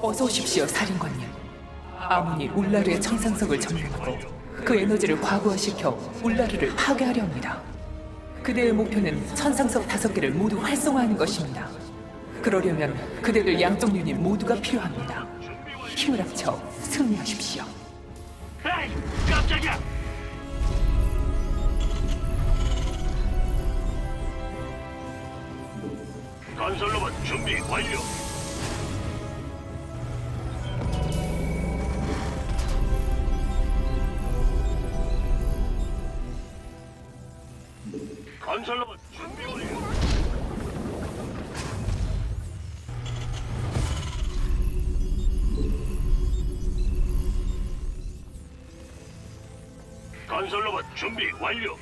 어서 오십시오, 살인관님. 아문이 울라르의 청상석을 점령하고 그 에너지를 과부하시켜 울라르를 파괴하려 합니다. 그대의 목표는 천상석 다섯 개를 모두 활성화하는 것입니다. 그러려면 그대들 양쪽 유닛 모두가 필요합니다. 힘을 합쳐 승리하십시오. 에이, 깜짝이야! 건설 로봇 준비 완료. 건설로봇 준비 완료. 건설로봇 준비 완료.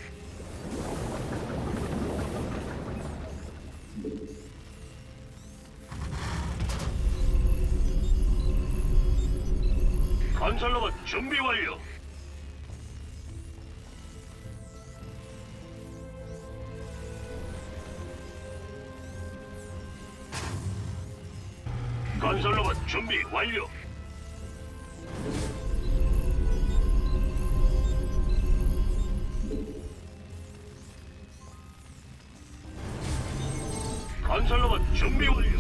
건설로봇 준비 완료. 준비 완료. 건설로봇 준비 완료.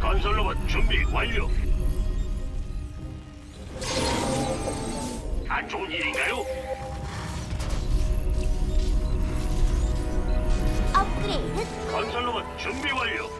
건설로봇 준비 완료. 안 좋은 일인가요? 업그레이드 건설로봇 준비 완료.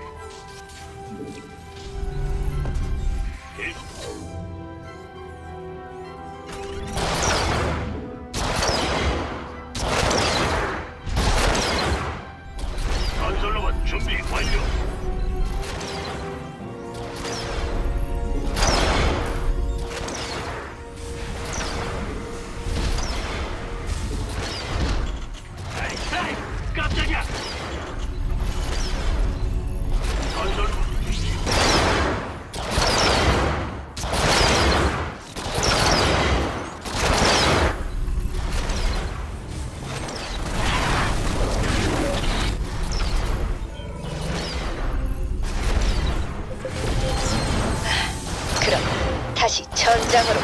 전장으로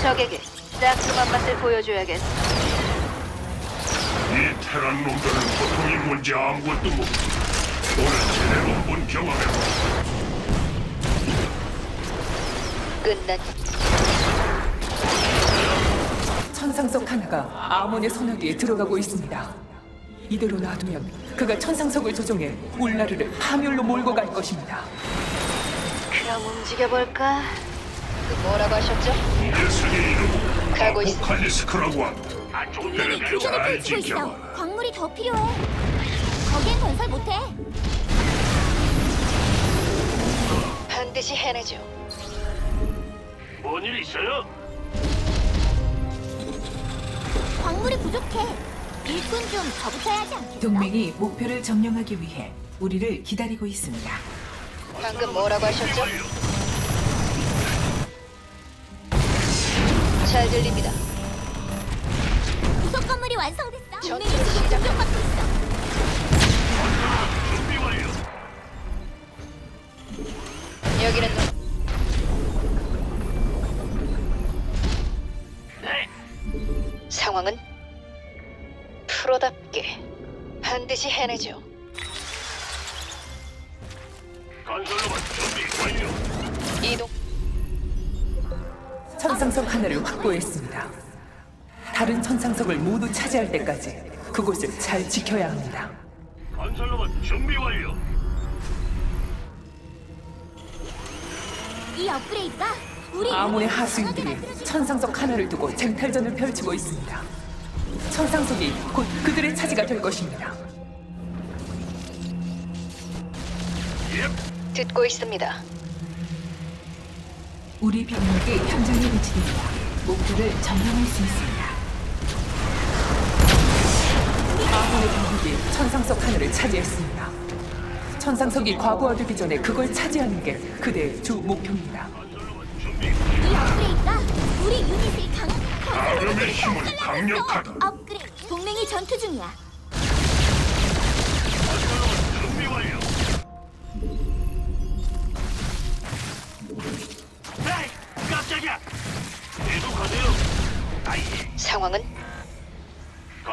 적에게 짝퉁한 맛을 보여줘야겠어. 이 테란 놈들은 보통이 뭔지 아무것도 모르고 오늘 제대로 한번 경험해봐 끝난 천상석 하나가 아몬의 소나기에 들어가고 있습니다. 이대로 놔두면 그가 천상석을 조종해 울라르를 파멸로 몰고 갈 것입니다. 그럼 움직여볼까? 그 뭐라고 하셨죠? 녀석의 이름 가고 있어. 포칼리스크라고 한다 안 좋은? 교전을 잘 펼치고 있어. 지켜봐라. 광물이 더 필요해. 거기엔 건설 못해. 반드시 해내죠. 뭔 일 있어요? 광물이 부족해. 일꾼 좀 더 붙어야 하지 않겠어? 동맹이 목표를 점령하기 위해 우리를 기다리고 있습니다. 방금 뭐라고 하셨죠? 잘 들립니다. 구석 건물이 완성됐어. 전투 동맹이 지금 시작. 공격받고 있어. 준비 완료. 여기는 노- 네. 상황은 프로답게 반드시 해내죠. 건설로봇 준비 완료. 천상석 하나를 확보했습니다. 다른 천상석을 모두 차지할 때까지 그곳을 잘 지켜야 합니다. 건설로봇 준비 완료. 이 업그레이드가 우리 아몬의 하수인들이 천상석 하나를 두고 쟁탈전을 펼치고 있습니다. 천상석이 곧 그들의 차지가 될 것입니다. 예. 듣고 있습니다. 우리 병력이 현장에 배치됩니다. 목표를 점령할 수 있습니다. 아몬의 병력이 천상석 하나를 차지했습니다. 천상석이 과부하되기 전에 그걸 차지하는 게 그대의 주 목표입니다. 이 업그레이드가 우리 유닛을 강하게 감염의 힘은 강력하다. 업그레이드. 동맹이 전투 중이야. 상황은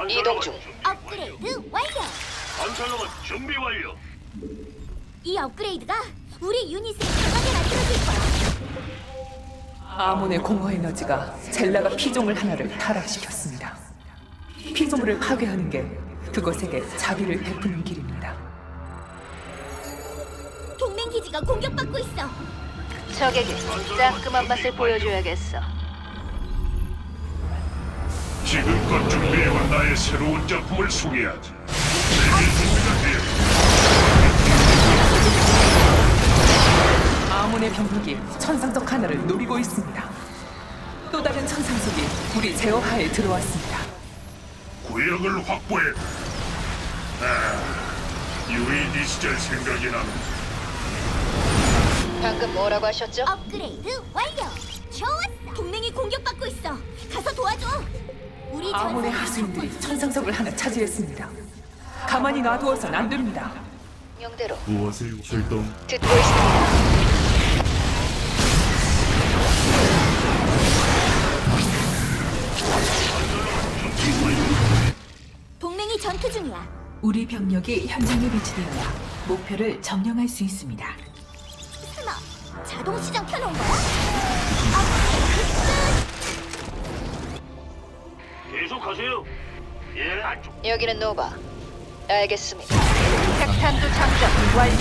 이동 중. 업그레이드 완료. 건설로봇 준비 완료. 이 업그레이드가 우리 유닛을 강하게 만들어줄 거야. 아몬의 공허 에너지가 젤라가 피조물 하나를 타락시켰습니다. 피조물을 파괴하는 게 그것에게 자비를 베푸는 길입니다. 동맹 기지가 공격받고 있어. 적에게 따끔한 맛을 보여줘야겠어. 지금껏 준비해온 나의 새로운 작품을 소개하지. 내게 준비가 되었다. 아몬의 병력이 천상석 하나를 노리고 있습니다. 또 다른 천상석이 우리 제어하에 들어왔습니다. 구역을 확보해. 아, 유인 이 시절 생각이 나는 방금 뭐라고 하셨죠? 업그레이드 완료. 좋았어. 동맹이 공격받고 있어. 아몬의 하수인들이 천상석을 하나 차지했습니다. 가만히 놔두어선 안 됩니다. 명대로 무엇을 출동 듣고 있습니다. 동맹이 전투 중이야. 우리 병력이 현장에 배치되어야 목표를 점령할 수 있습니다. 설마 자동 시장 켜놓은 거야? 계 속하세요. 예, 안쪽. 여기는 노바. 알겠습니다. 핵탄두 장전 완료.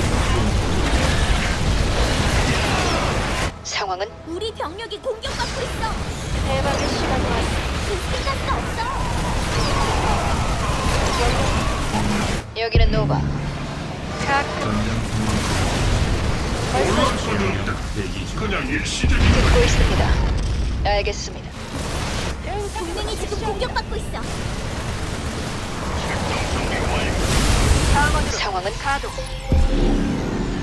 상황은 우리 병력이 공격받고 있어. 대박의 시간이 왔그 생각도 없어. 여기는 노바. 중 그냥 일시적인 듣고 있습니다. 알겠습니다. 동맹이 지금 공격받고 있어. 상황은 가도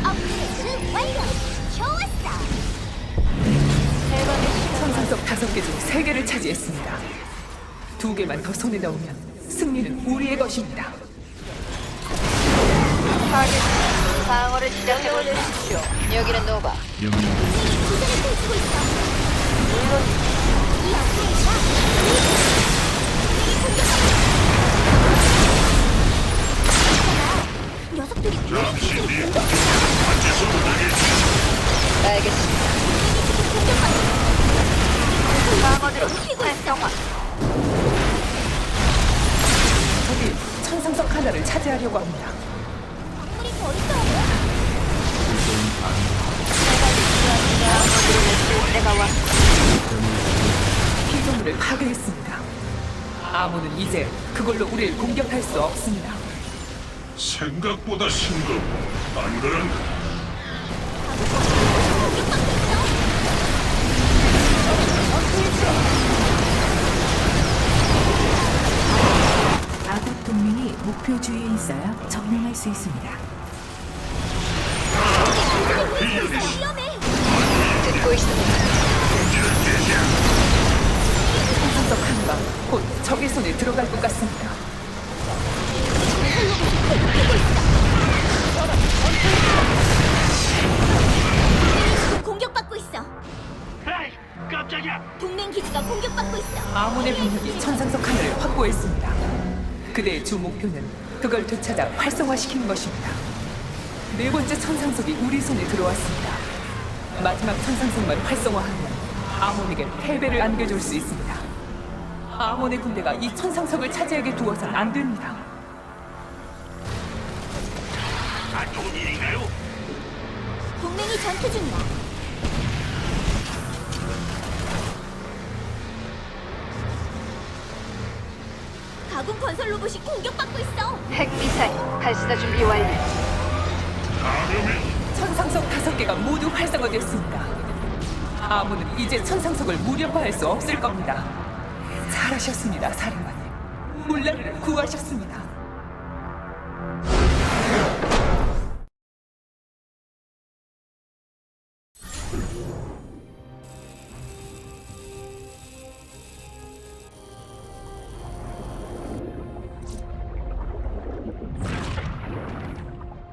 업그레이드 완료. 좋았어. 천상석 다섯 개 중 세 개를 차지했습니다. 두 개만 더 손에 넣으면 승리는 우리의 것입니다. 방어를 시작해 주십시오. 여기는 노바. 명령 기술을 펼치고 있어. 이 적이 천상석 하나를 차지하려고 합니다. 광물이 더 있어. 내가 아무는 이제 그걸로 우리를 공격할 수 없습니다. 생각보다 싱겁. 안 그런가? 아군 동맹이 목표 주위에 있어야 점령할 수 있습니다. 듣고 있습니다. 곧 적의 손에 들어갈 것 같습니다. 지금 공격받고 있어. 에이, 깜짝이야. 동맹 기지가 공격받고 있어. 아몬의 병력이 천상석 하나를 확보했습니다. 그대의 주 목표는 그걸 되찾아 활성화시키는 것입니다. 네 번째 천상석이 우리 손에 들어왔습니다. 마지막 천상석만 활성화하면 아몬에게 패배를 안겨줄 수 있습니다. 아몬의 군대가 이 천상석을 차지하게 두어선 안 됩니다. 안 좋은 일인가요? 동맹이 전투 중이야. 가군 건설 로봇이 공격받고 있어. 핵미사일 발사 준비 완료. 감염의 천상석 다섯 개가 모두 활성화됐습니다. 아무는 이제 천상석을 무력화할 수 없을 겁니다. 잘하셨습니다, 사령관님. 물라를 구하셨습니다.